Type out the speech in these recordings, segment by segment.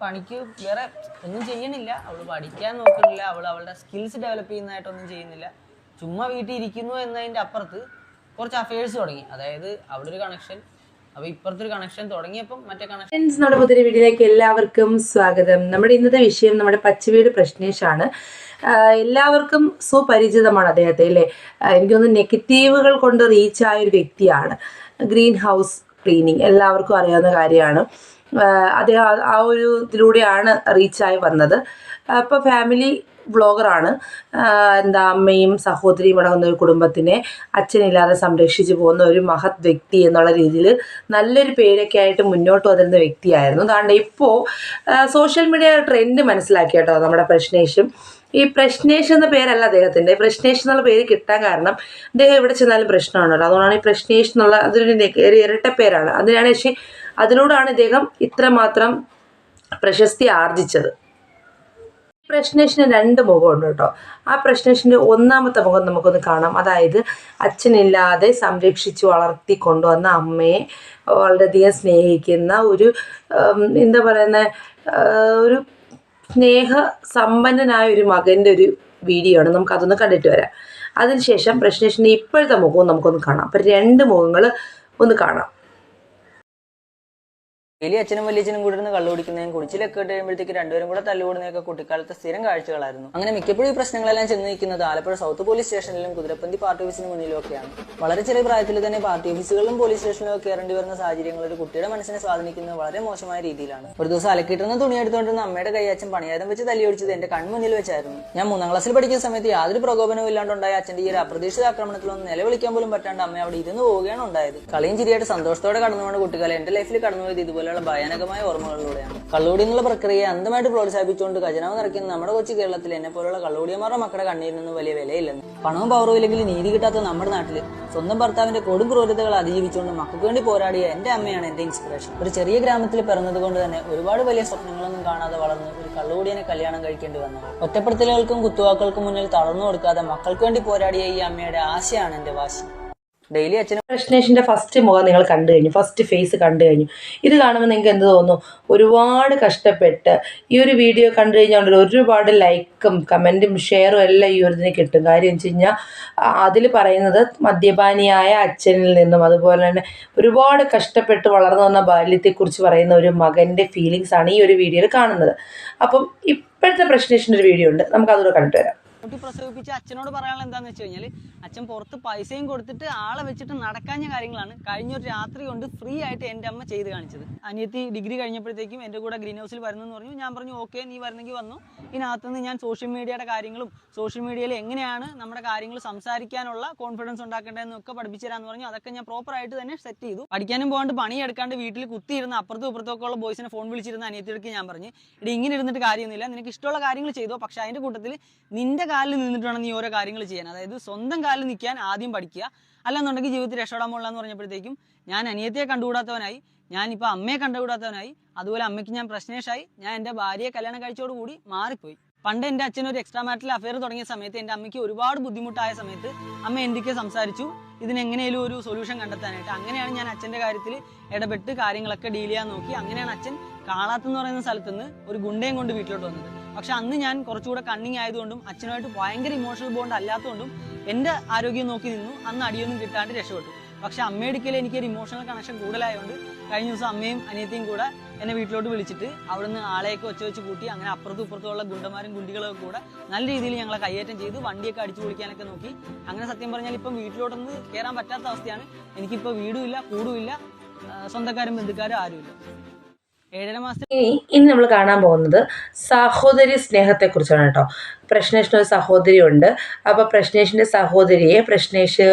പണിക്ക് വേറെ ഒന്നും ചെയ്യണില്ല. അവൾ പഠിക്കാൻ നോക്കുന്നില്ല. അവൾ അവളുടെ സ്കിൽസ് ഡെവലപ്പ് ചെയ്യുന്നതായിട്ടൊന്നും ചെയ്യുന്നില്ല. ചുമ്മാ വീട്ടിൽ ഇരിക്കുന്നു എന്നതിന്റെ അപ്പുറത്ത് കുറച്ച് അഫയേഴ്സ് തുടങ്ങി. അതായത് അവിടെ ഒരു കണക്ഷൻ കണക്ഷൻ മറ്റേ കണക്ഷൻസ് നമ്മുടെ പുതിയ വീഡിയോയിലേക്ക് എല്ലാവർക്കും സ്വാഗതം. നമ്മുടെ ഇന്നത്തെ വിഷയം നമ്മുടെ പച്ചവീട് പ്രശ്നേഷാണ് എല്ലാവർക്കും സുപരിചിതമാണ് അദ്ദേഹത്തെ അല്ലേ? എനിക്കൊന്ന് നെഗറ്റീവുകൾ കൊണ്ട് റീച്ച് ആയ ഒരു വ്യക്തിയാണ്. ഗ്രീൻ ഹൗസ് ക്ലീനിങ് എല്ലാവർക്കും അറിയാവുന്ന കാര്യമാണ്. അദ്ദേഹം ആ- ഒരു ഇതിലൂടെയാണ് റീച്ചായി വന്നത്. അപ്പോൾ ഫാമിലി വ്ളോഗറാണ്. എന്താ അമ്മയും സഹോദരിയും അടങ്ങുന്ന ഒരു കുടുംബത്തിനെ അച്ഛനില്ലാതെ സംരക്ഷിച്ചു പോകുന്ന ഒരു മഹത് വ്യക്തി എന്നുള്ള രീതിയിൽ നല്ലൊരു പേരൊക്കെ ആയിട്ട് മുന്നോട്ട് വന്നിരുന്ന വ്യക്തിയായിരുന്നു. അതുകൊണ്ട് ഇപ്പോൾ സോഷ്യൽ മീഡിയ ട്രെൻഡ് മനസ്സിലാക്കി കേട്ടോ നമ്മുടെ പ്രശ്നേഷും. ഈ പ്രശ്നേഷ് എന്ന പേരല്ല അദ്ദേഹത്തിന്റെ പ്രശ്നേഷ് എന്നുള്ള പേര് കിട്ടാൻ കാരണം അദ്ദേഹം എവിടെ ചെന്നാലും പ്രശ്നമാണല്ലോ. അതുകൊണ്ടാണ് ഈ പ്രശ്നേഷ് എന്നുള്ള അതൊരു ഇരട്ട പേരാണ്. അതിനാണ് പക്ഷേ അതിനോടാണ് ഇദ്ദേഹം ഇത്രമാത്രം പ്രശസ്തി ആർജിച്ചത്. പ്രശ്നേഷിന് രണ്ട് മുഖമുണ്ട് കേട്ടോ. ആ പ്രശ്നേഷിന്റെ ഒന്നാമത്തെ മുഖം നമുക്കൊന്ന് കാണാം. അതായത് അച്ഛനില്ലാതെ സംരക്ഷിച്ച് വളർത്തി കൊണ്ടുവന്ന അമ്മയെ വളരെയധികം സ്നേഹിക്കുന്ന ഒരു എന്താ പറയുന്ന ഒരു സ്നേഹ സമ്പന്നനായ ഒരു മകന്റെ ഒരു വീഡിയോ ആണ് നമുക്ക് അതൊന്ന് കണ്ടിട്ട് വരാം. അതിനുശേഷം പ്രശ്നേഷിന്റെ ഇപ്പോഴത്തെ മുഖവും നമുക്കൊന്ന് കാണാം. അപ്പം രണ്ട് മുഖങ്ങൾ ഒന്ന് കാണാം. വലിയ അച്ഛനും വലിയച്ഛനും കൂടി ഇരുന്ന് കള്ളു കുടിക്കുന്നതും കുടിച്ചിലൊക്കെ ഇട്ട് കഴിയുമ്പോഴത്തേക്ക് രണ്ടുപേരും കൂടെ തല്ലുകൂടുന്നതൊക്കെ കുട്ടിക്കാലത്തെ സ്ഥിരം കാഴ്ചകളായിരുന്നു. അങ്ങനെ മിക്കപ്പോഴും ഈ പ്രശ്നങ്ങളെല്ലാം ചെന്ന് നിൽക്കുന്നത് ആലപ്പുഴ സൗത്ത് പോലീസ് സ്റ്റേഷനിലും കുതിരപ്പന്തി പാർട്ടി ഓഫീസിന് മുന്നിലും ഒക്കെയാണ് വളരെ ചെറിയ പ്രായത്തിൽ തന്നെ പാർട്ടി ഓഫീസുകളിലും പോലീസ് സ്റ്റേഷനിലും കയറേണ്ടി വരുന്ന സാഹചര്യങ്ങൾ ഒരു കുട്ടിയുടെ മനസ്സിനെ സ്വാധീനിക്കുന്നത് വളരെ മോശമായ രീതിയിലാണ്. ഒരു ദിവസം അലക്കിട്ടുന്ന തുണി എടുത്തുകൊണ്ടിരുന്ന അമ്മയുടെ കൈ അച്ഛൻ പണിയാരം വെച്ച് തല്ലി ഒടിച്ചത് എന്റെ കൺമുന്നിൽ വെച്ചായിരുന്നു. ഞാൻ മൂന്നാം ക്ലാസ്സിൽ പഠിക്കുന്ന സമയത്ത് യാതൊരു പ്രകോപനവും ഇല്ലാണ്ടുണ്ടായ അച്ഛന്റെ ഈ ഒരു അപ്രതീക്ഷിത ആക്രമണത്തിലൊന്നും നിലവിളിക്കാൻ പോലും പറ്റാണ്ട് അമ്മ അവിടെ ഇരുന്ന് പോവുകയാണ് ഉണ്ടായത്. കളിയും ചിരിയായിട്ട് സന്തോഷത്തോടെ കടന്നുകൊണ്ട് കുട്ടികളെ എന്റെ ലൈഫിൽ കടന്നുപോയത് ഇതുപോലെയുള്ള ഭയാനകമായ ഓർമ്മകളിലൂടെയാണ്. കള്ളുകൂടി എന്നുള്ള പ്രക്രിയയെ അന്തമായിട്ട് പ്രോത്സാഹിപ്പിച്ചുകൊണ്ട് ഖജനാവ് നിറയ്ക്കുന്ന നമ്മുടെ കൊച്ചു കേരളത്തിൽ എന്നെ പോലുള്ള കള്ളുകൂടിയന്മാരുടെ മക്കളുടെ കണ്ണീരിനൊന്നും വലിയ വിലയില്ലെന്ന്. പണവും പവറും ഇല്ലെങ്കിൽ നീതി കിട്ടാത്ത നമ്മുടെ നാട്ടിൽ സ്വന്തം ഭർത്താവിന്റെ കൊടും ക്രൂരതകൾ അതിജീവിച്ചുകൊണ്ട് മക്കൾക്ക് വേണ്ടി പോരാടിയ എന്റെ അമ്മയാണ് എന്റെ ഇൻസ്പിറേഷൻ ഒരു ചെറിയ ഗ്രാമത്തിൽ പിറന്നത് കൊണ്ട് തന്നെ ഒരുപാട് വലിയ സ്വപ്നങ്ങളൊന്നും കാണാതെ വളർന്ന് ഒരു കള്ളുകൂടിയനെ കല്യാണം കഴിക്കേണ്ടി വന്നു ഒറ്റപ്പെടുത്തലുകൾക്കും കുത്തുവാക്കൾക്കും മുന്നിൽ തളർന്നു കൊടുക്കാതെ മക്കൾക്ക് വേണ്ടി പോരാടിയ ഈ അമ്മയുടെ ആശയാണ് എന്റെ വാശി. ഡെയിലി അച്ഛനും പ്രശ്നേഷിന്റെ ഫസ്റ്റ് മുഖം നിങ്ങൾ കണ്ടു കഴിഞ്ഞു. ഫസ്റ്റ് ഫേസ് കണ്ടു കഴിഞ്ഞു. ഇത് കാണുമ്പോൾ നിങ്ങൾക്ക് എന്ത് തോന്നുന്നു? ഒരുപാട് കഷ്ടപ്പെട്ട് ഈ ഒരു വീഡിയോ കണ്ടു കഴിഞ്ഞാൽ ഒരുപാട് ലൈക്കും കമന്റും ഷെയറും എല്ലാം ഈ ഒരു ഇതിന് കിട്ടും. കാര്യം വെച്ച് കഴിഞ്ഞാൽ അതിൽ പറയുന്നത് മദ്യപാനിയായ അച്ഛനിൽ നിന്നും അതുപോലെ തന്നെ ഒരുപാട് കഷ്ടപ്പെട്ട് വളർന്നു വന്ന ബാല്യത്തെക്കുറിച്ച് പറയുന്ന ഒരു മകന്റെ ഫീലിങ്സ് ആണ് ഈ ഒരു വീഡിയോയിൽ കാണുന്നത്. അപ്പം ഇപ്പോഴത്തെ പ്രശ്നേഷിന്റെ ഒരു വീഡിയോ ഉണ്ട്. നമുക്ക് അതുകൂടെ കണ്ടിട്ട് വരാം. കുട്ടി പ്രസവിപ്പിച്ച് അച്ഛനോട് പറയാനുള്ള എന്താന്ന് വെച്ച് കഴിഞ്ഞാൽ അച്ഛൻ പുറത്ത് പൈസയും കൊടുത്തിട്ട് ആളെ വെച്ചിട്ട് നടക്കാഞ്ഞ കാര്യങ്ങളാണ് കഴിഞ്ഞ ഒരു രാത്രി കൊണ്ട് ഫ്രീ ആയിട്ട് എന്റെ അമ്മ ചെയ്ത് കാണിച്ചത്. അനിയത്തി ഡിഗ്രി കഴിഞ്ഞപ്പോഴത്തേക്കും എന്റെ കൂടെ ഗ്രീൻ ഹൗസിൽ വരുന്നെന്ന് പറഞ്ഞു. ഞാൻ പറഞ്ഞു ഓക്കെ നീ വരുന്നെങ്കിൽ വന്നു. ഇതിനകത്തുനിന്ന് ഞാൻ സോഷ്യൽ മീഡിയയുടെ കാര്യങ്ങളും സോഷ്യൽ മീഡിയയിൽ എങ്ങനെയാണ് നമ്മുടെ കാര്യങ്ങൾ സംസാരിക്കാനുള്ള കോൺഫിഡൻസ് ഉണ്ടാക്കേണ്ടതെന്നും ഒക്കെ പറഞ്ഞു. അതൊക്കെ ഞാൻ പ്രോപ്പർ ആയിട്ട് തന്നെ സെറ്റ് ചെയ്തു. പഠിക്കാനും പോകാണ്ട് പണിയെടുക്കാണ്ട് വീട്ടിൽ കുത്തിയിരുന്ന അപ്പുറത്തും ഇപ്പുറത്തൊക്കെ ഉള്ള ബോയ്സിനെ ഫോൺ വിളിച്ചിരുന്ന അനിയത്തിയൊക്കെ ഞാൻ പറഞ്ഞു ഇടി ഇങ്ങനെ ഇരുന്നിട്ട് കാര്യമൊന്നുമില്ല. നിനക്ക് ഇഷ്ടമുള്ള കാര്യങ്ങൾ ചെയ്തോ. പക്ഷെ അതിന്റെ കൂട്ടത്തിൽ നിന്റെ കാലിൽ നിന്നിട്ട് വേണം നീ ഓരോ കാര്യങ്ങൾ ചെയ്യാൻ. അതായത് സ്വന്തം കാലിൽ നിൽക്കാൻ ആദ്യം പഠിക്കുക. അല്ലാന്നുണ്ടെങ്കിൽ ജീവിതത്തിൽ രക്ഷപ്പെടാൻ പോകില്ല എന്ന് പറഞ്ഞപ്പോഴത്തേക്കും ഞാൻ അനിയത്തെ കണ്ടുകൂടാത്തവനായി ഞാനിപ്പോൾ അമ്മയെ കണ്ടുകൂടാത്തവനായി അതുപോലെ അമ്മയ്ക്ക് ഞാൻ പ്രശ്നേഷായി ഞാൻ എന്റെ ഭാര്യയെ കല്യാണം കഴിച്ചോടുകൂടി മാറിപ്പോയി. പണ്ട് എന്റെ അച്ഛൻ ഒരു എക്സ്ട്രാ മാറ്റൽ അഫയർ തുടങ്ങിയ സമയത്ത് എന്റെ അമ്മയ്ക്ക് ഒരുപാട് ബുദ്ധിമുട്ടായ സമയത്ത് അമ്മ എന്തൊക്കെ സംസാരിച്ചു. ഇതിനെങ്ങനെയും ഒരു സൊല്യൂഷൻ കണ്ടെത്താനായിട്ട്. അങ്ങനെയാണ് ഞാൻ അച്ഛന്റെ കാര്യത്തിൽ ഇടപെട്ട് കാര്യങ്ങളൊക്കെ ഡീൽ ചെയ്യാൻ നോക്കി. അങ്ങനെയാണ് അച്ഛൻ കാളാത്തെന്ന് പറയുന്ന സ്ഥലത്ത് നിന്ന് ഒരു ഗുണ്ടയും കൊണ്ട് വീട്ടിലോട്ട് വന്നത്. പക്ഷെ അന്ന് ഞാൻ കുറച്ചുകൂടെ കണ്ണിങ് ആയതുകൊണ്ടും അച്ഛനുമായിട്ട് ഭയങ്കര ഇമോഷണൽ ബോണ്ട് അല്ലാത്തതുകൊണ്ടും എന്റെ ആരോഗ്യം നോക്കി നിന്നു. അന്ന് അടിയൊന്നും കിട്ടാണ്ട് രക്ഷപ്പെട്ടു. പക്ഷെ അമ്മയെടുക്കൽ എനിക്കൊരു ഇമോഷണൽ കണക്ഷൻ കൂടുതലായതുകൊണ്ട് കഴിഞ്ഞ ദിവസം അമ്മയും അനിയത്തിയും കൂടെ എന്നെ വീട്ടിലോട്ട് വിളിച്ചിട്ട് അവിടുന്ന് ആളെയൊക്കെ ഒച്ച വെച്ച് കൂട്ടി അങ്ങനെ അപ്പുറത്തും ഇപ്പുറത്തുമുള്ള ഗുണ്ടന്മാരും ഗുണ്ടികളൊക്കെ കൂടെ നല്ല രീതിയിൽ ഞങ്ങളെ കയ്യേറ്റം ചെയ്ത്. വണ്ടിയൊക്കെ അടിച്ചു പൊളിക്കാനൊക്കെ നോക്കി. അങ്ങനെ സത്യം പറഞ്ഞാൽ ഇപ്പം വീട്ടിലോട്ടൊന്ന് കയറാൻ പറ്റാത്ത അവസ്ഥയാണ്. എനിക്കിപ്പോൾ വീടുമില്ല കൂടുമില്ല സ്വന്തക്കാരും ബന്ധുക്കാരും ആരുമില്ല ഏഴര മാസത്തിൽ ഇനി ഇനി നമ്മൾ കാണാൻ പോകുന്നത് സഹോദരി സ്നേഹത്തെക്കുറിച്ചാണ് കേട്ടോ. പ്രശ്നേഷിന് ഒരു സഹോദരി ഉണ്ട്. അപ്പോൾ പ്രശ്നേഷിന്റെ സഹോദരിയെ പ്രശ്നേഷ്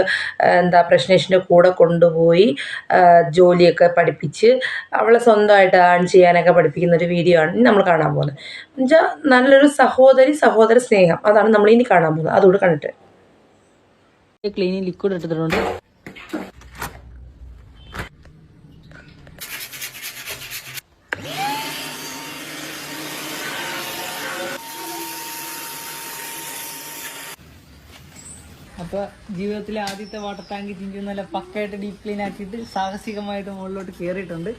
എന്താ പ്രശ്നേഷിന്റെ കൂടെ കൊണ്ടുപോയി ജോലിയൊക്കെ പഠിപ്പിച്ച് അവളെ സ്വന്തമായിട്ട് ആൺ ചെയ്യാനൊക്കെ പഠിപ്പിക്കുന്ന ഒരു വീഡിയോ ആണ് നമ്മൾ കാണാൻ പോകുന്നത്. എന്നുവെച്ചാൽ നല്ലൊരു സഹോദരി സഹോദര സ്നേഹം. അതാണ് നമ്മൾ ഇനി കാണാൻ പോകുന്നത്. അതുകൂടെ കണ്ടിട്ട്. ക്ലീനിങ് ലിക്വിഡ് എടുത്തിട്ടുണ്ട്. അപ്പൊ ജീവിതത്തിലെ ആദ്യത്തെ വാട്ടർ ടാങ്ക് ചിഞ്ചു നല്ല പക്കയായിട്ട് ഡീപ് ക്ലീൻ ആക്കിയിട്ട് സാഹസികമായിട്ട് മുകളിലോട്ട് കയറിയിട്ടുണ്ട്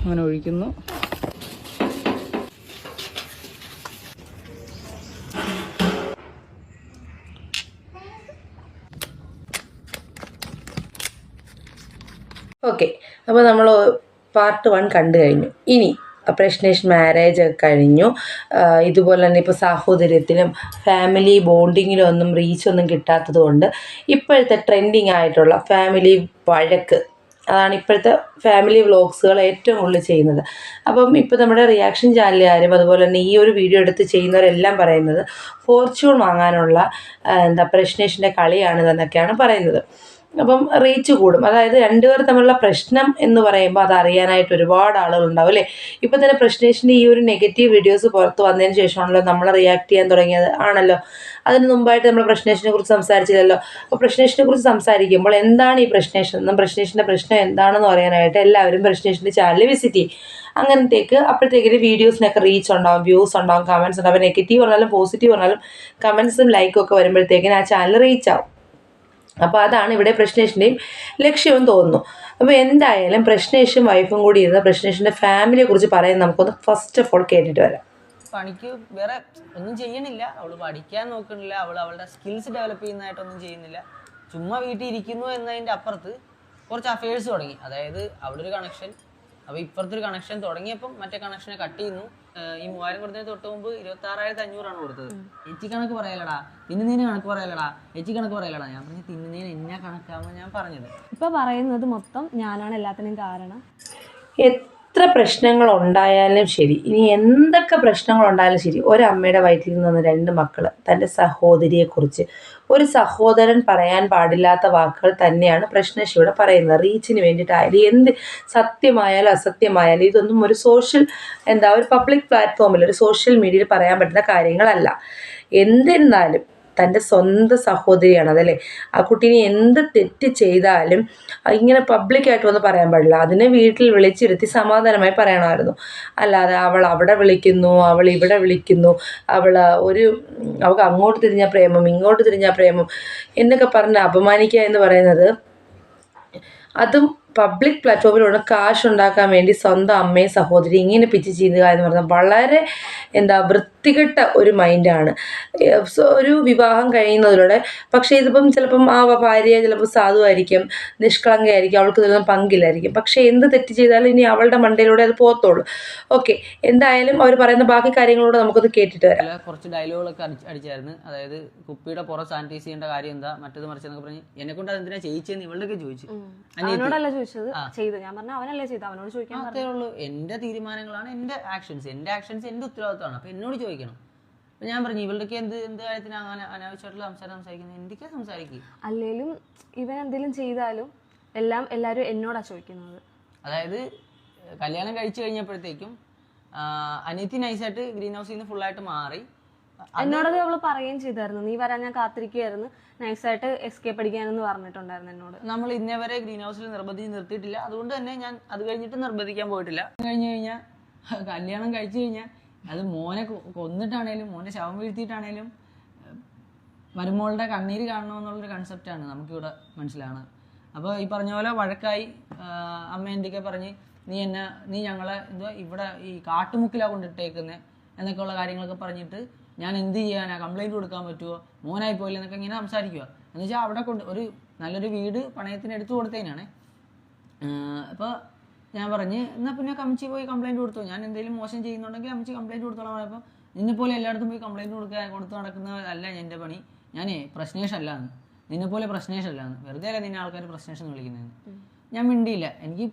അങ്ങനെ ഒഴിക്കുന്നു. ഓക്കെ അപ്പോൾ നമ്മൾ പാർട്ട് വൺ കണ്ടു കഴിഞ്ഞു. ഇനി പ്രശ്നേഷ് മാരേജ് ഒക്കെ കഴിഞ്ഞു. ഇതുപോലെ തന്നെ ഇപ്പോൾ സാഹോദര്യത്തിലും ഫാമിലി ബോണ്ടിങ്ങിലും ഒന്നും റീച്ച് ഒന്നും കിട്ടാത്തത് കൊണ്ട് ഇപ്പോഴത്തെ ട്രെൻഡിങ് ആയിട്ടുള്ള ഫാമിലി വഴക്ക് അതാണ് ഇപ്പോഴത്തെ ഫാമിലി വ്ളോഗ്സുകൾ ഏറ്റവും കൂടുതൽ ചെയ്യുന്നത്. അപ്പം ഇപ്പോൾ നമ്മുടെ റിയാക്ഷൻ ചാനലുകാരും അതുപോലെ തന്നെ ഈ ഒരു വീഡിയോ എടുത്ത് ചെയ്യുന്നവരെല്ലാം പറയുന്നത് ഫോർച്യൂൺ വാങ്ങാനുള്ള എന്താ പ്രശ്നേഷിന്റെ കളിയാണിതെന്നൊക്കെയാണ് പറയുന്നത്. അപ്പം റീച്ച് കൂടും. അതായത് രണ്ടുപേർ തമ്മിലുള്ള പ്രശ്നം എന്ന് പറയുമ്പോൾ അത് അറിയാനായിട്ട് ഒരുപാട് ആളുകളുണ്ടാവും അല്ലേ? ഇപ്പം തന്നെ പ്രശ്നേഷിന്റെ ഈ ഒരു നെഗറ്റീവ് വീഡിയോസ് പുറത്ത് വന്നതിന് ശേഷമാണല്ലോ നമ്മൾ റിയാക്ട് ചെയ്യാൻ തുടങ്ങിയത്. ആണല്ലോ? അതിന് മുമ്പായിട്ട് നമ്മൾ പ്രശ്നേഷിനെ കുറിച്ച് സംസാരിച്ചില്ലല്ലോ? അപ്പോൾ പ്രശ്നേഷിനെ കുറിച്ച് സംസാരിക്കുമ്പോൾ എന്താണ് ഈ പ്രശ്നേഷൻ എന്നും പ്രശ്നേഷിന്റെ പ്രശ്നം എന്താണെന്ന് പറയാനായിട്ട് എല്ലാവരും പ്രശ്നേഷിന്റെ ചാനൽ വിസിറ്റ് ചെയ്യും. അങ്ങനത്തേക്ക് അപ്പോഴത്തേക്കിന് വീഡിയോസിനൊക്കെ റീച്ച് ഉണ്ടാവും വ്യൂസ് ഉണ്ടാവും കമൻസ് ഉണ്ടാവും. നെഗറ്റീവ് പറഞ്ഞാലും പോസിറ്റീവ് പറഞ്ഞാലും കമൻസും ലൈക്കും ഒക്കെ വരുമ്പോഴത്തേക്കിന് ആ ചാനൽ റീച്ച് ആവും. അപ്പോൾ അതാണ് ഇവിടെ പ്രശ്നേഷിന്റെയും ലക്ഷ്യമെന്ന് തോന്നുന്നു. അപ്പോൾ എന്തായാലും പ്രശ്നേഷും വൈഫും കൂടി ഇരുന്ന പ്രശ്നേഷിന്റെ ഫാമിലിയെ കുറിച്ച് പറയാൻ നമുക്കൊന്ന് ഫസ്റ്റ് ഓഫ് ഓൾ കേട്ടിട്ട് വരാം. പണിക്ക് വേറെ ഒന്നും ചെയ്യണില്ല. അവൾ പഠിക്കാൻ നോക്കണില്ല അവൾ അവളുടെ സ്കിൽസ് ഡെവലപ്പ് ചെയ്യുന്നതായിട്ടൊന്നും ചെയ്യുന്നില്ല. ചുമ്മാ വീട്ടിൽ ഇരിക്കുന്നു എന്നതിന്റെ അപ്പുറത്ത് കുറച്ച് അഫയേഴ്സ് തുടങ്ങി. അതായത് അവിടെ ഒരു കണക്ഷൻ അപ്പോൾ ഇപ്പുറത്തൊരു കണക്ഷൻ തുടങ്ങിയപ്പം മറ്റേ കണക്ഷനെ കട്ട് ചെയ്യുന്നു. ഈ മൂവായിരം കൊടുത്തതിന് തൊട്ട് മുമ്പ് ഇരുപത്തി ആറായിരത്തി അഞ്ഞൂറാണ് കൊടുത്തത്. എച്ചി കണക്ക് പറയലടാ. തിന്നുന്നതിന് കണക്ക് പറയലടാ. എച്ചി കണക്ക് പറയലടാ. ഞാൻ പറഞ്ഞു തിന്നുന്നതിന് എന്നാ കണക്കാവുമ്പോൾ ഞാൻ പറഞ്ഞത്. ഇപ്പൊ പറയുന്നത് മൊത്തം ഞാനാണ് എല്ലാത്തിനും കാരണം. എത്ര പ്രശ്നങ്ങൾ ഉണ്ടായാലും ശരി. ഇനി എന്തൊക്കെ പ്രശ്നങ്ങൾ ഉണ്ടായാലും ശരി. ഒരമ്മയുടെ വയറ്റിൽ നിന്ന് രണ്ട് മക്കൾ തന്റെ സഹോദരിയെക്കുറിച്ച്. ഒരു സഹോദരൻ പറയാൻ പാടില്ലാത്ത വാക്കുകൾ തന്നെയാണ് പ്രശ്നേഷ് ഇവിടെ പറയുന്നത്. റീച്ചിന് വേണ്ടിയിട്ടായാലും എന്ത് സത്യമായാലും അസത്യമായാലും ഇതൊന്നും ഒരു സോഷ്യൽ എന്താ ഒരു പബ്ലിക് പ്ലാറ്റ്ഫോമിൽ ഒരു സോഷ്യൽ മീഡിയയിൽ പറയാൻ പറ്റുന്ന കാര്യങ്ങളല്ല. എന്നിരുന്നാലും തന്റെ സ്വന്തം സഹോദരിയാണ് അതല്ലേ? ആ കുട്ടീനെ എന്ത് തെറ്റ് ചെയ്താലും ഇങ്ങനെ പബ്ലിക്കായിട്ട് വന്ന് പറയാൻ പാടില്ല. അതിനെ വീട്ടിൽ വിളിച്ചിരുത്തി സമാധാനമായി പറയണമായിരുന്നു. അല്ലാതെ അവൾ അവിടെ വിളിക്കുന്നു അവൾ ഇവിടെ വിളിക്കുന്നു അവൾ ഒരു അവൾക്ക് അങ്ങോട്ട് തിരിഞ്ഞ പ്രേമം ഇങ്ങോട്ട് തിരിഞ്ഞ പ്രേമം എന്നൊക്കെ പറഞ്ഞ് അപമാനിക്കുക എന്ന് പറയുന്നത് അതും പബ്ലിക് പ്ലാറ്റ്ഫോമിലൂടെ കാശ് ഉണ്ടാക്കാൻ വേണ്ടി സ്വന്തം അമ്മയും സഹോദരി ഇങ്ങനെ പിച്ച് ചെയ്യുക എന്ന് പറഞ്ഞാൽ വളരെ എന്താ വൃത്തികെട്ട ഒരു മൈൻഡാണ് ഒരു വിവാഹം കഴിയുന്നതിലൂടെ പക്ഷേ ഇതിപ്പം ചിലപ്പം ആ ഭാര്യ ചിലപ്പോൾ സാധുവായിരിക്കും നിഷ്കളങ്കയായിരിക്കും അവൾക്ക് ഇതിലൊന്നും പങ്കില്ലായിരിക്കും. പക്ഷേ എന്ത് തെറ്റ് ചെയ്താലും ഇനി അവളുടെ മണ്ടയിലൂടെ അത് പോകത്തുള്ളൂ. ഓക്കെ എന്തായാലും അവർ പറയുന്ന ബാക്കി കാര്യങ്ങളോട് നമുക്കത് കേട്ടിട്ട് വരാം. കുറച്ച് ഡയലോഗുകളൊക്കെ അടിച്ചായിരുന്നു. അതായത് കുപ്പിയുടെ പുറം സാനിറ്റൈസ് ചെയ്യേണ്ട കാര്യം എന്താ മറ്റത് മറിച്ചെന്നൊക്കെ പറഞ്ഞ് എന്നെ കൊണ്ട് അതെന്തിനാ ചെയ്യിച്ചെന്ന് ഇവളുടെയൊക്കെ ചോദിച്ചു. ചോദിച്ചത് ചെയ്ത്. ഞാൻ പറഞ്ഞു അവനല്ലേ ചെയ്ത് അവനോട് ചോദിക്കാൻ അത്രേ ഉള്ളൂ. എന്റെ തീരുമാനങ്ങളാണ് എന്റെ ആക്ഷൻസ് എന്റെ ആക്ഷൻസ് എന്റെ ഉത്തരവാദിത്തമാണ് അപ്പൊ എന്നോട് ചോദിക്കണം. ഞാൻ പറഞ്ഞു ഇവളുടെ എന്ത് എന്ത് കാര്യത്തിന് അങ്ങനെ അനാവശ്യമായിട്ടുള്ള സംസാരം സംസാരിക്കുന്നത്? എന്തൊക്കെയാ സംസാരിക്കും? അല്ലെങ്കിലും ഇവൻ എന്തെങ്കിലും ചെയ്താലും എല്ലാം എല്ലാവരും എന്നോടാ ചോദിക്കുന്നത്. അതായത് കല്യാണം കഴിച്ചു കഴിഞ്ഞപ്പോഴത്തേക്കും അനിയത്തി നൈസായിട്ട് ഗ്രീൻ ഹൗസിൽ നിന്ന് ഫുള്ളായിട്ട് മാറി. എന്നോടത് അവൾ പറയുകയും ചെയ്തായിരുന്നു. നീ വരാൻ ഞാൻ കാത്തിരിക്കുകയായിരുന്നു നൈസായിട്ട് എസ്കേപ്പ് അടിക്കാനെന്ന് പറഞ്ഞിട്ടുണ്ടായിരുന്നു എന്നോട്. നമ്മൾ ഇന്നേ വരെ ഗ്രീൻ ഹൗസിൽ നിർബന്ധിച്ച് നിർത്തിയിട്ടില്ല. അതുകൊണ്ട് തന്നെ ഞാൻ അത് കഴിഞ്ഞിട്ട് നിർബന്ധിക്കാൻ പോയിട്ടില്ല. കഴിഞ്ഞു കഴിഞ്ഞാൽ കല്യാണം കഴിച്ചു കഴിഞ്ഞാൽ അത് മോനെ കൊന്നിട്ടാണേലും മോനെ ശവം വീഴ്ത്തിയിട്ടാണേലും മരുമോളുടെ കണ്ണീര് കാണണമെന്നുള്ളൊരു കൺസെപ്റ്റാണ് നമുക്കിവിടെ മനസ്സിലാണ്. അപ്പോൾ ഈ പറഞ്ഞ പോലെ വഴക്കായി അമ്മ എന്തൊക്കെ പറഞ്ഞ് നീ എന്നെ നീ ഞങ്ങളെ എന്തുവാ ഇവിടെ ഈ കാട്ടുമുക്കിലാണ് കൊണ്ടിട്ടേക്കുന്നത് എന്നൊക്കെയുള്ള കാര്യങ്ങളൊക്കെ പറഞ്ഞിട്ട് ഞാൻ എന്ത് ചെയ്യാനാ കംപ്ലൈന്റ് കൊടുക്കാൻ പറ്റുമോ മോനായി പോയില്ല എന്നൊക്കെ ഇങ്ങനെ സംസാരിക്കുക എന്ന് വെച്ചാൽ അവിടെ കൊണ്ട് ഒരു നല്ലൊരു വീട് പണയത്തിന് എടുത്തു കൊടുത്തതിനാണ്. അപ്പോൾ ഞാൻ പറഞ്ഞ് എന്നാൽ പിന്നെ കമ്മിച്ചി പോയി കംപ്ലൈന്റ് കൊടുത്തു? ഞാൻ എന്തെങ്കിലും മോശം ചെയ്യുന്നുണ്ടെങ്കിൽ കമ്മിച്ചി കംപ്ലൈന്റ് കൊടുത്തോളാം. അപ്പോൾ നിന്നെപ്പോലെ എല്ലായിടത്തും പോയി കംപ്ലൈന്റ് കൊടുക്കുക കൊടുത്ത് നടക്കുന്നതല്ല എന്റെ പണി. ഞാനേ പ്രശ്നേഷ് അല്ലാന്ന് നിന്നെ പോലെ പ്രശ്നേഷ് അല്ലാന്ന് വെറുതെ അല്ല നിന്നെ ആൾക്കാർ പ്രശ്നേഷ് എന്ന് വിളിക്കുന്നതെന്ന് ഞാൻ മിണ്ടിയില്ല. എനിക്ക്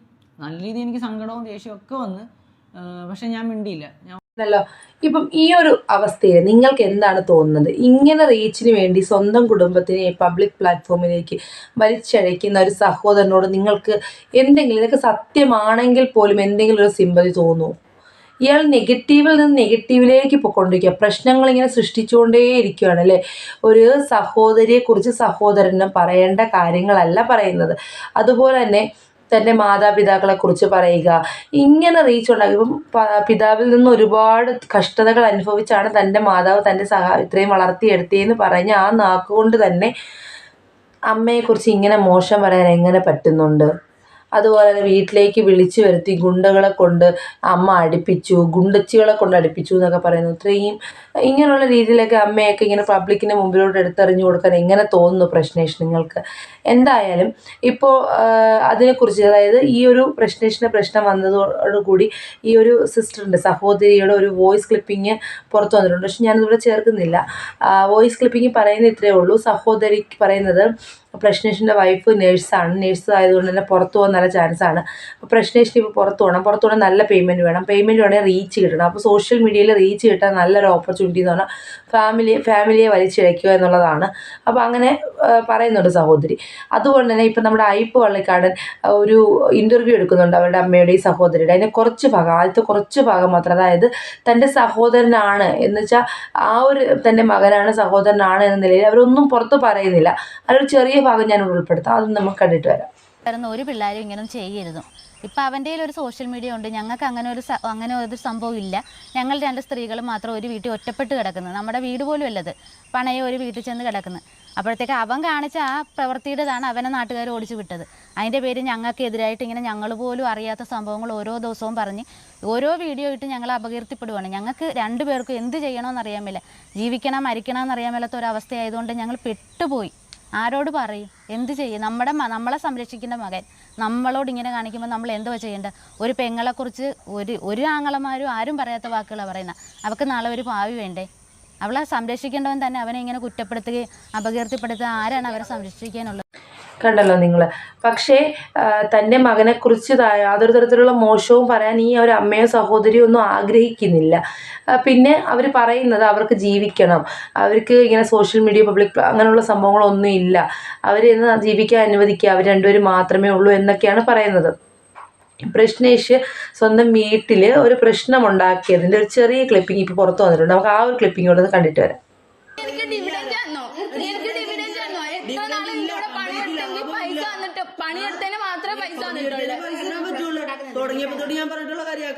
നല്ല രീതിയിൽ എനിക്ക് സങ്കടവും ദേഷ്യവും ഒക്കെ വന്ന് പക്ഷെ ഞാൻ മിണ്ടിയില്ല. ഞാൻ ല്ലോ. ഇപ്പം ഈ ഒരു അവസ്ഥയിൽ നിങ്ങൾക്ക് എന്താണ് തോന്നുന്നത്? ഇങ്ങനെ റീച്ചിന് വേണ്ടി സ്വന്തം കുടുംബത്തിനെ പബ്ലിക് പ്ലാറ്റ്ഫോമിലേക്ക് വലിച്ചഴയ്ക്കുന്ന ഒരു സഹോദരനോട് നിങ്ങൾക്ക് എന്തെങ്കിലും ഇതൊക്കെ സത്യമാണെങ്കിൽ പോലും എന്തെങ്കിലും ഒരു സിമ്പതി തോന്നുമോ? ഇയാൾ നെഗറ്റീവിൽ നിന്ന് നെഗറ്റീവിലേക്ക് പോയിക്കൊണ്ടിരിക്കുക. പ്രശ്നങ്ങൾ ഇങ്ങനെ സൃഷ്ടിച്ചുകൊണ്ടേ ഇരിക്കുകയാണ് അല്ലേ? ഒരു സഹോദരിയെക്കുറിച്ച് സഹോദരനും പറയേണ്ട കാര്യങ്ങളല്ല പറയുന്നത്. അതുപോലെ തന്നെ തന്റെ മാതാപിതാക്കളെ കുറിച്ച് പറയുക. ഇങ്ങനെ റീച്ച് ഉണ്ടാകും. ഇപ്പം പിതാവിൽ നിന്ന് ഒരുപാട് കഷ്ടതകൾ അനുഭവിച്ചാണ് തന്റെ മാതാവ് തന്റെ സഹാ ഇത്രയും വളർത്തിയെടുത്തതെന്ന് പറഞ്ഞ് ആ നാക്കുകൊണ്ട് തന്നെ അമ്മയെക്കുറിച്ച് ഇങ്ങനെ മോശം പറയാൻ എങ്ങനെ പറ്റുന്നുണ്ട്? അതുപോലെ തന്നെ വീട്ടിലേക്ക് വിളിച്ചു വരുത്തി ഗുണ്ടകളെ കൊണ്ട് അമ്മ അടുപ്പിച്ചു ഗുണ്ടച്ചികളെ കൊണ്ട് അടുപ്പിച്ചു എന്നൊക്കെ പറയുന്നു. ഇത്രയും ഇങ്ങനെയുള്ള രീതിയിലൊക്കെ അമ്മയൊക്കെ ഇങ്ങനെ പബ്ലിക്കിന്റെ മുമ്പിലോട്ട് എടുത്തെറിഞ്ഞു കൊടുക്കാൻ എങ്ങനെ തോന്നുന്നു പ്രശ്നേഷ് നിങ്ങൾക്ക്? എന്തായാലും ഇപ്പോൾ അതിനെക്കുറിച്ച് അതായത് ഈ ഒരു പ്രശ്നേഷിന്റെ പ്രശ്നം വന്നതോടുകൂടി ഈ ഒരു സിസ്റ്ററിന്റെ സഹോദരിയുടെ ഒരു വോയിസ് ക്ലിപ്പിംഗ് പുറത്തു വന്നിട്ടുണ്ട്. പക്ഷെ ഞാനിതിവിടെ ചേർക്കുന്നില്ല. വോയിസ് ക്ലിപ്പിംഗ് പറയുന്ന ഇത്രയേ ഉള്ളൂ. സഹോദരിക്ക് പറയുന്നത് പ്രശ്നേഷിന്റെ വൈഫ് നേഴ്സാണ് നേഴ്സ് ആയതുകൊണ്ട് തന്നെ പുറത്തു പോകാൻ നല്ല ചാൻസാണ് അപ്പോൾ പ്രശ്നേഷിന് ഇപ്പോൾ പുറത്തു പോകണം പുറത്തു പോകണം നല്ല പേയ്മെന്റ് വേണം. പേയ്മെന്റ് വേണമെങ്കിൽ റീച്ച് കിട്ടണം. അപ്പോൾ സോഷ്യൽ മീഡിയയിൽ റീച്ച് കിട്ടാൻ നല്ലൊരു ഓപ്പർച്യൂണിറ്റി എന്ന് പറഞ്ഞാൽ ഫാമിലി ഫാമിലിയെ വലിച്ചിഴയ്ക്കുക എന്നുള്ളതാണ്. അപ്പോൾ അങ്ങനെ പറയുന്നുണ്ട് സഹോദരി. അതുകൊണ്ട് തന്നെ ഇപ്പം നമ്മുടെ ഐപ്പ് വള്ളിക്കാടൻ ഒരു ഇന്റർവ്യൂ എടുക്കുന്നുണ്ട് അവരുടെ അമ്മയുടെയും സഹോദരിയുടെ. അതിന്റെ കുറച്ച് ഭാഗം ആദ്യത്തെ കുറച്ച് ഭാഗം മാത്രം. അതായത് തന്റെ സഹോദരനാണ് എന്ന് വെച്ചാൽ ആ ഒരു തന്റെ മകനാണ് സഹോദരനാണ് എന്ന നിലയിൽ അവരൊന്നും പുറത്ത് പറയുന്നില്ല. അതൊരു ചെറിയ ഭാഗം ഞാൻ ഉൾപ്പെടുത്താം. അത് നമുക്ക് കണ്ടിട്ട് വരാം. വരുന്ന ഒരു പിള്ളേരും ഇങ്ങനെ ചെയ്യരുതും. ഇപ്പം അവന്റെ ഒരു സോഷ്യൽ മീഡിയ ഉണ്ട്. ഞങ്ങൾക്ക് അങ്ങനെ ഒരു അങ്ങനെ ഒരു സംഭവം ഇല്ല. ഞങ്ങൾ രണ്ട് സ്ത്രീകൾ മാത്രം ഒരു വീട്ടിൽ ഒറ്റപ്പെട്ട് കിടക്കുന്നത്. നമ്മുടെ വീട് പോലും അല്ലത്. പണയ ഒരു വീട്ടിൽ ചെന്ന് കിടക്കുന്നത്. അപ്പോഴത്തേക്ക് അവൻ കാണിച്ച ആ പ്രവൃത്തിയുടേതാണ് അവനെ നാട്ടുകാർ ഓടിച്ചു വിട്ടത്. അതിന്റെ പേര് ഞങ്ങൾക്ക് എതിരായിട്ട് ഇങ്ങനെ ഞങ്ങൾ പോലും അറിയാത്ത സംഭവങ്ങൾ ഓരോ ദിവസവും പറഞ്ഞ് ഓരോ വീഡിയോ ഇട്ട് ഞങ്ങൾ അപകീർത്തിപ്പെടുവാണ്. ഞങ്ങൾക്ക് രണ്ടു പേർക്കും എന്ത് ചെയ്യണമെന്ന് അറിയാൻ മേല. ജീവിക്കണം മരിക്കണം എന്നറിയാൻ മേലാത്ത ഒരവസ്ഥയായതുകൊണ്ട് ഞങ്ങൾ പെട്ടുപോയി. ആരോട് പറയും? എന്ത് ചെയ്യും? നമ്മുടെ നമ്മളെ സംരക്ഷിക്കേണ്ട മകൻ നമ്മളോട് ഇങ്ങനെ കാണിക്കുമ്പോൾ നമ്മൾ എന്തുവാ ചെയ്യേണ്ടത് ഒരു പെങ്ങളെക്കുറിച്ച് ഒരു ഒരു ആങ്ങളമാരും ആരും പറയാത്ത വാക്കുകളാണ് പറയുന്നത് അവൾക്ക് നാളെ ഒരു ഭാവി വേണ്ടേ? അവളെ സംരക്ഷിക്കേണ്ടവൻ തന്നെ അവനെ ഇങ്ങനെ കുറ്റപ്പെടുത്തുകയും അപകീർത്തിപ്പെടുത്തുക. ആരാണ് അവരെ സംരക്ഷിക്കാനുള്ളത്? കണ്ടല്ലോ നിങ്ങൾ പക്ഷേ തന്റെ മകനെക്കുറിച്ച് യാതൊരു തരത്തിലുള്ള മോശവും പറയാൻ ഈ ഒരു അമ്മയോ സഹോദരിയോ ഒന്നും ആഗ്രഹിക്കുന്നില്ല. പിന്നെ അവർ പറയുന്നത് അവർക്ക് ജീവിക്കണം. അവർക്ക് ഇങ്ങനെ സോഷ്യൽ മീഡിയ പബ്ലിക് അങ്ങനെയുള്ള സംഭവങ്ങളൊന്നും ഇല്ല. അവരിന്ന് ജീവിക്കാൻ അനുവദിക്കുക. അവർ രണ്ടുപേരും മാത്രമേ ഉള്ളൂ എന്നൊക്കെയാണ് പറയുന്നത്. പ്രശ്നേഷ് സ്വന്തം വീട്ടിൽ ഒരു പ്രശ്നമുണ്ടാക്കിയതിന്റെ ഒരു ചെറിയ ക്ലിപ്പിംഗ് ഇപ്പോൾ പുറത്ത് വന്നിട്ടുണ്ട്. നമുക്ക് ആ ഒരു ക്ലിപ്പിംഗ് ഉള്ളത് കണ്ടിട്ട് വരാം എനിക്ക് ഡിവിഡൻഡ് തന്നോ എനിക്ക് ഡിവിഡൻഡ് തന്നോ എത്ര നാൾ എന്നോട് പണിയെടുത്തെങ്കിൽ പൈസ തന്നിട്ട് പണിയെടുത്തതിന് മാത്രമേ പൈസ തന്നിട്ടുള്ളൂ തുടങ്ങിയപ്പോ തൊട്ട് ഞാൻ പറഞ്ഞിട്ടുള്ള കാര്യമാണ്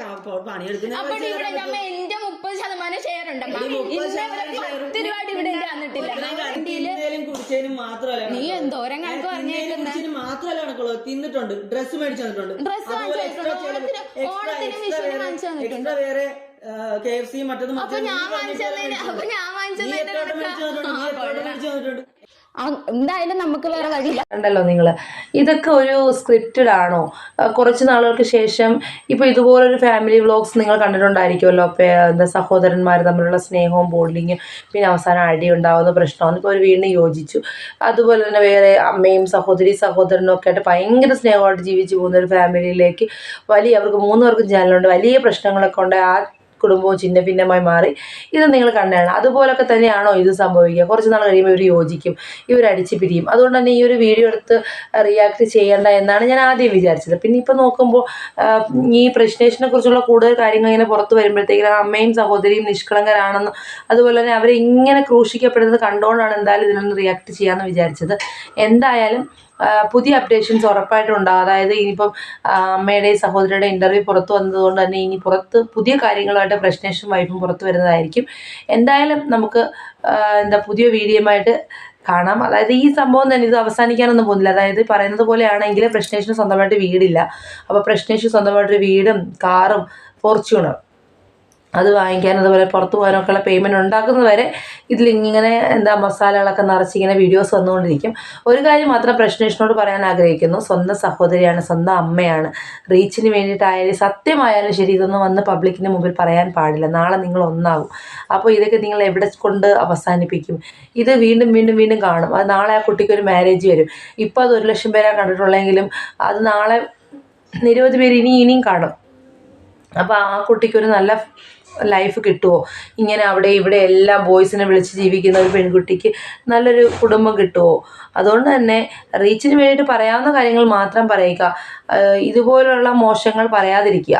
പണിയെടുക്കുന്ന ഡിവിഡൻഡ് അമ്മ എന്റെ മുപ്പത് ശതമാനം ഷെയർ ഉണ്ട്. പത്ത് രൂപ ഡിവിഡൻഡ് തന്നിട്ടില്ല. കുടിച്ചതിനും മാത്രമല്ല നീ എന്തോരം കണക്ക് പറഞ്ഞേക്കുന്ന കുടിച്ചതിന് മാത്രമല്ല കണക്കുള്ളൂ. തിന്നിട്ടുണ്ട്. ഡ്രസ്സ് മേടിച്ചു തന്നിട്ടുണ്ട് Dress വാങ്ങിച്ച് തന്നിട്ടുണ്ട്. വാങ്ങിച്ച് വേറെ കെ എഫ് സി മറ്റത് അപ്പൊ ഞാൻ മേടിച്ചു തന്നിട്ടുണ്ട് എന്തായാലും നമുക്ക് വേറെ വഴിയില്ല. കണ്ടല്ലോ നിങ്ങൾ ഇതൊക്കെ ഒരു സ്ക്രിപ്റ്റഡ് ആണോ? കുറച്ച് നാളുകൾക്ക് ശേഷം ഇപ്പോൾ ഇതുപോലൊരു ഫാമിലി വ്ളോഗ്സ് നിങ്ങൾ കണ്ടിട്ടുണ്ടായിരിക്കുമല്ലോ. എന്താ സഹോദരന്മാർ തമ്മിലുള്ള സ്നേഹവും ബോണ്ടിങ്ങും പിന്നെ അവസാനം അടി ഉണ്ടാവുന്ന പ്രശ്നമാണ് ഇപ്പോൾ ഒരു വീണ്ടും യോജിച്ചു. അതുപോലെ തന്നെ വേറെ അമ്മയും സഹോദരി സഹോദരനും ഒക്കെ ആയിട്ട് ഭയങ്കര സ്നേഹമായിട്ട് ജീവിച്ചു പോകുന്ന ഒരു ഫാമിലിയിലേക്ക് വലിയ അവർക്ക് മൂന്ന് പേർക്കും ചാനലുണ്ട് വലിയ പ്രശ്നങ്ങളൊക്കെ ഉണ്ട്. ആ കുടുംബവും ചിന്ന ഭിന്നമായി മാറി ഇത് നിങ്ങൾ കണ്ടാണ് അതുപോലൊക്കെ തന്നെയാണോ ഇത് സംഭവിക്കുക? കുറച്ച് നാൾ കഴിയുമ്പോൾ ഇവർ യോജിക്കും ഇവർ അടിച്ച് പിരിയും. അതുകൊണ്ട് തന്നെ ഈ ഒരു വീഡിയോ എടുത്ത് റിയാക്ട് ചെയ്യേണ്ട എന്നാണ് ഞാൻ ആദ്യം വിചാരിച്ചത്. പിന്നെ ഇപ്പം നോക്കുമ്പോൾ ഈ പ്രശ്നേഷനെ കുറിച്ചുള്ള കൂടുതൽ കാര്യങ്ങൾ ഇങ്ങനെ പുറത്ത് വരുമ്പോഴത്തേക്കും അമ്മയും സഹോദരിയും നിഷ്കളങ്കരാണെന്ന് അതുപോലെ തന്നെ അവരെ ഇങ്ങനെ ക്രൂശിക്കപ്പെടുന്നത് കണ്ടുകൊണ്ടാണ് എന്തായാലും ഇതിനൊന്ന് റിയാക്ട് ചെയ്യാമെന്ന് വിചാരിച്ചത്. എന്തായാലും പുതിയ അപ്ഡേഷൻസ് ഉറപ്പായിട്ടും അതായത് ഇനിയിപ്പം അമ്മയുടെയും സഹോദരിയുടെ ഇന്റർവ്യൂ പുറത്ത് വന്നതുകൊണ്ട് തന്നെ ഇനി പുറത്ത് പുതിയ കാര്യങ്ങളുമായിട്ട് പ്രശ്നേഷും വൈഫും പുറത്ത് വരുന്നതായിരിക്കും. എന്തായാലും നമുക്ക് എന്താ പുതിയ വീഡിയോയുമായിട്ട് കാണാം. അതായത് ഈ സംഭവം തന്നെ ഇത് അവസാനിക്കാനൊന്നും പോകുന്നില്ല. അതായത് പറയുന്നത് പോലെയാണെങ്കിൽ പ്രശ്നേഷിന് സ്വന്തമായിട്ട് വീടില്ല. അപ്പോൾ പ്രശ്നേഷ് സ്വന്തമായിട്ടൊരു വീടും കാറും ഫോർച്യൂണർ അത് വാങ്ങിക്കാൻ അതുപോലെ പുറത്ത് പോകാനൊക്കെയുള്ള പേയ്മെന്റ് ഉണ്ടാക്കുന്നത് വരെ ഇതിലിങ്ങനെ എന്താ മസാലകളൊക്കെ നിറച്ച് ഇങ്ങനെ വീഡിയോസ് വന്നുകൊണ്ടിരിക്കും. ഒരു കാര്യം മാത്രം പ്രശ്നേഷനോട് പറയാൻ ആഗ്രഹിക്കുന്നു. സ്വന്തം സഹോദരിയാണ് സ്വന്തം അമ്മയാണ്. റീച്ചിന് വേണ്ടിയിട്ടായാലും സത്യമായാലും ശരി ഇതൊന്നും വന്ന് പബ്ലിക്കിന് മുമ്പിൽ പറയാൻ പാടില്ല. നാളെ നിങ്ങൾ ഒന്നാകും അപ്പോൾ ഇതൊക്കെ നിങ്ങൾ എവിടെ കൊണ്ട് അവസാനിപ്പിക്കും? ഇത് വീണ്ടും വീണ്ടും വീണ്ടും കാണും. അത് നാളെ ആ കുട്ടിക്ക് ഒരു മാരേജ് വരും. ഇപ്പോൾ അത് ഒരു ലക്ഷം പേരാണ് കണ്ടിട്ടുള്ളെങ്കിലും അത് നാളെ നിരവധി പേര് ഇനി ഇനിയും കാണും. അപ്പോൾ ആ കുട്ടിക്കൊരു നല്ല ലൈഫ് കിട്ടുമോ ഇങ്ങനെ അവിടെ ഇവിടെ എല്ലാ ബോയ്സിനെ വിളിച്ച് ജീവിക്കുന്ന ഒരു പെൺകുട്ടിക്ക് നല്ലൊരു കുടുംബം കിട്ടുമോ അതുകൊണ്ട് തന്നെ റീച്ചിന് വേണ്ടിയിട്ട് പറയാവുന്ന കാര്യങ്ങൾ മാത്രം പറയുക. ഇതുപോലുള്ള മോശങ്ങൾ പറയാതിരിക്കുക.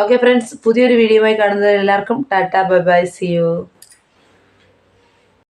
ഓക്കെ ഫ്രണ്ട്സ് പുതിയൊരു വീഡിയോയുമായി കാണുന്നത് എല്ലാവർക്കും tata bye bye see you